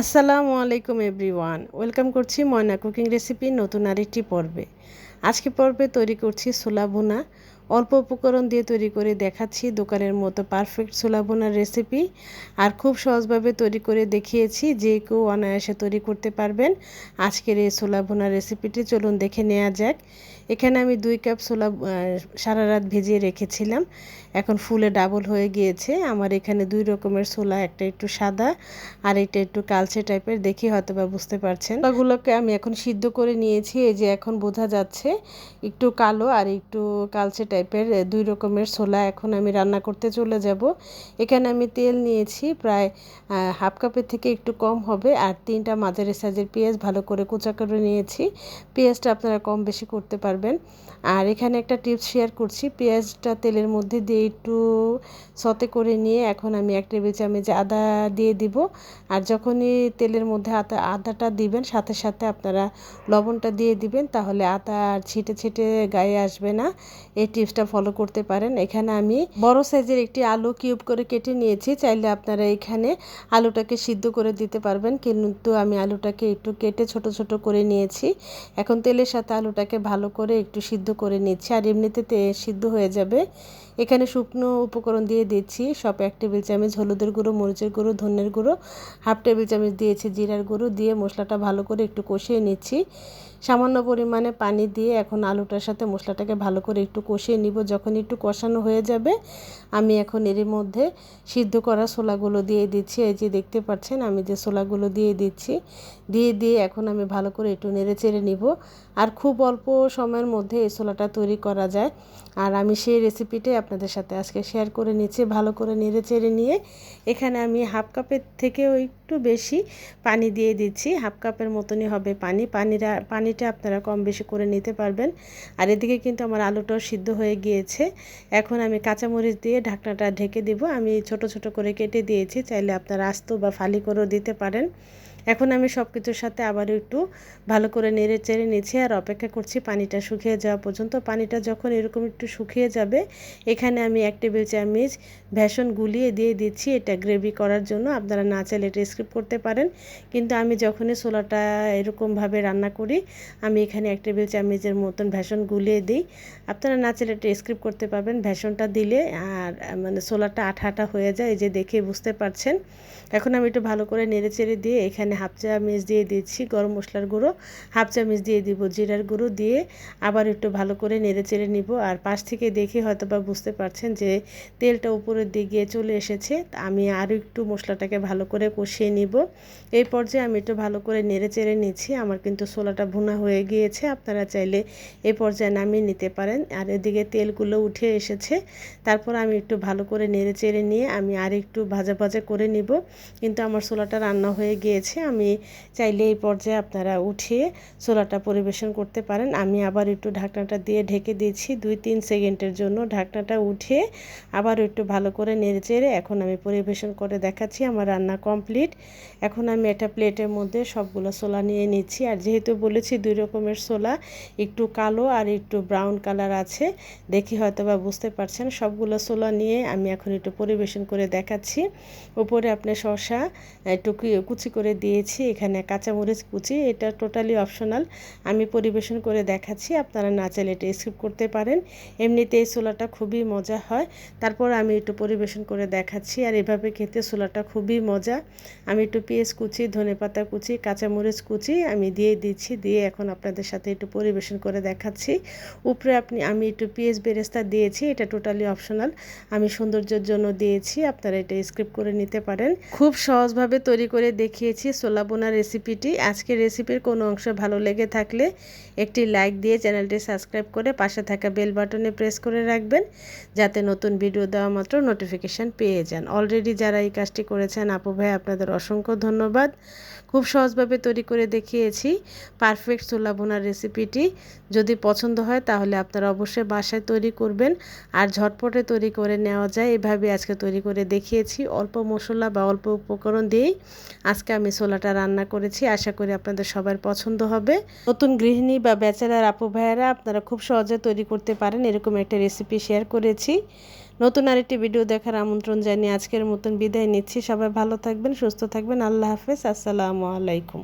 আসসালামু আলাইকুম everyone. Welcome করছি ময়না কুকিং রেসিপি নতুন আরেকটি পর্বে। আজকে পর্বে তৈরি করছি ছোলা ভুনা। অল্প উপকরণ দিয়ে তৈরি করে দেখাচ্ছি। দোকানের মতো পারফেক্ট ছোলা ভুনার রেসিপি আর খুব সহজভাবে তৈরি করে দেখিয়েছি যে কেউ অনায়াসে তৈরি করতে পারবেন। আজকের এই ছোলা ভুনার রেসিপিটি চলুন দেখে নেওয়া যাক। এখানে আমি দুই কাপ ছোলা সারা রাত ভেজিয়ে রেখেছিলাম। এখন ফুলে ডাবল হয়ে গিয়েছে। আমার এখানে দুই রকমের ছোলা একটা একটু সাদা আর এটা একটু কালচে টাইপের। দেখি হয়তো বা বুঝতে পারছেন। ওগুলোকে আমি এখন সিদ্ধ করে নিয়েছি। এই যে এখন বোঝা যাচ্ছে, একটু কালো আর একটু কালচে টাইপের দুই রকমের ছোলা। এখন আমি রান্না করতে চলে যাব। এখানে আমি তেল নিয়েছি, প্রায় হাফ কাপের থেকে একটু কম হবে। আর তিনটা মাঝারি সাইজের পেঁয়াজ ভালো করে কুচা করে নিয়েছি। পেঁয়াজটা আপনারা কম বেশি করতে পারবেন। আর এখানে একটা টিপস শেয়ার করছি। পেঁয়াজটা তেলের মধ্যে দিয়ে একটু সতে করে নিয়ে এখন আমি এক টেবিল চামচ আদা দিয়ে দিব। আর যখনই তেলের মধ্যে আদা আদাটা দিবেন, সাথে সাথে আপনারা লবণটা দিয়ে দিবেন, তাহলে আদা আর ছিটে ছিটে গায়ে আসবে না। এই টিপসটা ফলো করতে পারেন। এখানে আমি বড় সাইজের একটি আলু কিউব করে কেটে নিয়েছি। চাইলে আপনারা এখানে আলুটাকে সিদ্ধ করে দিতে পারবেন। কিন্তু আমি আলুটাকে একটু কেটে ছোট ছোট করে নিয়েছি। এখন তেলের সাথে আলুটাকে ভালো করে একটু সিদ্ধ করে নিচ্ছি। আর এমনিতে সিদ্ধ হয়ে যাবে। এখানে শুকনো উপকরণ দিয়ে দিচ্ছি। সব এক টেবিল চামচ হলুদের গুঁড়ো, মরিচের গুঁড়ো, ধনের গুঁড়ো, হাফ টেবিল চামচ দিয়েছি জিরার গুঁড়ো। দিয়ে মশলাটা ভালো করে একটু কষিয়ে নিচ্ছি। সামান্য পরিমাণে পানি দিয়ে এখন আলুটার সাথে মশলাটাকে ভালো করে একটু কষিয়ে নিব। যখন একটু কষানো হয়ে যাবে, আমি এখন এর মধ্যে সিদ্ধ করা ছোলাগুলো দিয়ে দিচ্ছি। এই যে দেখতে পাচ্ছেন, আমি যে ছোলাগুলো দিয়ে দিচ্ছি, দিয়ে দিয়ে এখন আমি ভালো করে একটু নেড়ে চেড়ে নিব। আর খুব অল্প সময়ের মধ্যে এই ছোলাটা তৈরি করা যায়। আর আমি সেই রেসিপিটাই আপনাদের সাথে আজকে শেয়ার করে নিচ্ছি, ভালো করে নেড়ে চেড়ে নিয়ে। এখানে আমি হাফ কাপের থেকেও একটু বেশি পানি দিয়ে দিচ্ছি। হাফ কাপের মতনই হবে পানি। পানিরা, পানিটা আপনারা কম বেশি করে নিতে পারবেন। আর এদিকে কিন্তু আমার আলুটাও সিদ্ধ হয়ে গিয়েছে। এখন আমি কাঁচামরিচ দিয়ে ঢাকনাটা ঢেকে দিব। আমি ছোট ছোট করে কেটে দিয়েছি। চাইলে আপনারা আস্ত বা ফালি করেও দিতে পারেন। এখন আমি সব কিছুর সাথে আবারও একটু ভালো করে নেড়ে চেড়ে নিচ্ছি আর অপেক্ষা করছি পানিটা শুকিয়ে যাওয়া পর্যন্ত। পানিটা যখন এরকম একটু শুকিয়ে যাবে, এখানে আমি এক টেবিল চামচ ভ্যাসন গুলিয়ে দিয়ে দিচ্ছি এটা গ্রেভি করার জন্য। আপনারা না চাইলে এটা স্কিপ করতে পারেন। কিন্তু আমি যখনই ছোলাটা এরকমভাবে রান্না করি, আমি এখানে এক টেবিল চামচের মতন ভ্যাসন গুলিয়ে দিই। আপনারা না চাইলে এটা স্কিপ করতে পারবেন ভ্যাসনটা দিলে আর মানে ছোলাটা আঠা আঠা হয়ে যায়, এই যে দেখে বুঝতে পারছেন। এখন আমি একটু ভালো করে নেড়ে চেড়ে দিয়ে এখানে হাফ চামচ দিয়ে দিচ্ছি গরম মশলার গুঁড়ো। হাফ চামচ দিয়ে দিব জিরার গুঁড়ো দিয়ে আবার একটু ভালো করে নেড়ে চেড়ে নিব। আর পাশ থেকে দেখে হয়তো বা বুঝতে পারছেন যে তেলটা উপরের দিকে চলে এসেছে। আমি আরও একটু মশলাটাকে ভালো করে কষিয়ে নিব। এই পর্যায়ে আমি একটু ভালো করে নেড়ে চেড়ে নিচ্ছি। আমার কিন্তু ছোলাটা ভুনা হয়ে গিয়েছে। আপনারা চাইলে এই পর্যায়ে নামিয়ে নিতে পারেন। আর এদিকে তেলগুলো উঠে এসেছে। তারপর আমি একটু ভালো করে নেড়ে চেড়ে নিয়ে আমি আর একটু ভাজা ভাজা করে নিব। কিন্তু আমার ছোলাটা রান্না হয়ে গিয়েছে। আমি চাইলে এই পর্যায়ে আপনারা উঠিয়ে ছোলাটা পরিবেশন করতে পারেন। আমি আবার একটু ঢাকনাটা দিয়ে ঢেকে দিয়েছি। দুই তিন সেকেন্ডের জন্য ঢাকনাটা উঠিয়ে আবার একটু ভালো করে নেড়ে চেড়ে এখন আমি পরিবেশন করে দেখাচ্ছি। আমার রান্না কমপ্লিট। এখন আমি একটা প্লেটের মধ্যে সবগুলো ছোলা নিয়ে নিচ্ছি। আর যেহেতু বলেছি দুই রকমের ছোলা একটু কালো আর একটু ব্রাউন কালার আছে, দেখি হয়তো বা বুঝতে পারছেন। সবগুলো ছোলা নিয়ে আমি এখন একটু পরিবেশন করে দেখাচ্ছি। উপরে আপনি শসা একটু কুচি করে দিয়েছি, এখানে কাঁচামরিচ কুচি, এটা টোটালি অপশনাল আমি পরিবেশন করে দেখাচ্ছি, আপনারা না চাইলে এটা স্কিপ করতে পারেন। এমনিতে এই ছোলাটা খুবই মজা হয়। তারপর আমি একটু পরিবেশন করে দেখাচ্ছি, আর এভাবে খেতে ছোলাটা খুবই মজা। আমি একটু পেঁয়াজ কুচি ধনে পাতা কুচি, কাঁচামরিচ কুচি আমি দিয়ে দিচ্ছি, দিয়ে এখন আপনাদের সাথে একটু পরিবেশন করে দেখাচ্ছি। উপরে আপনি, আমি একটু পেঁয়াজ বেরেস্তা দিয়েছি, এটা টোটালি অপশনাল আমি সৌন্দর্যের জন্য দিয়েছি, আপনারা এটা স্ক্রিপ করে নিতে পারেন। খুব সহজভাবে তৈরি করে দেখিয়েছি ছোলা বোনা রেসিপিটি। আজকের রেসিপির কোনো অংশ ভালো লেগে থাকলে একটি লাইক দিয়ে চ্যানেলটি সাবস্ক্রাইব করে পাশে থাকা বেল বাটনে প্রেস করে রাখবেন, যাতে নতুন ভিডিও দেওয়া মাত্র নোটিফিকেশান পেয়ে যান। অলরেডি যারা এই কাজটি করেছেন, আপু ভাই, আপনাদের অসংখ্য ধন্যবাদ। খুব সহজভাবে তৈরি করে দেখিয়েছি পারফেক্ট ছোলা বোনার রেসিপিটি। যদি পছন্দ হয়, তাহলে আপনারা অবশ্যই বাসায় তৈরি করবেন। আর ঝটপটে তৈরি করে নেওয়া যায়, এভাবে আজকে তৈরি করে দেখিয়েছি। অল্প মশলা বা অল্প উপকরণ দিয়েই আজকে আমি ছোলাটা রান্না করেছি, আশা করি আপনাদের সবার পছন্দ হবে। নতুন গৃহিণী বা ব্যাচেলার আপু ভাইয়েরা আপনারা খুব সহজে তৈরি করতে পারেন, এরকম একটা রেসিপি শেয়ার করেছি। নতুন আরেকটি ভিডিও দেখার আমন্ত্রণ জানিয়ে আজকের মতন বিদায় নিচ্ছি। সবাই ভালো থাকবেন, সুস্থ থাকবেন। আল্লাহ হাফেজ, আসসালামু আলাইকুম।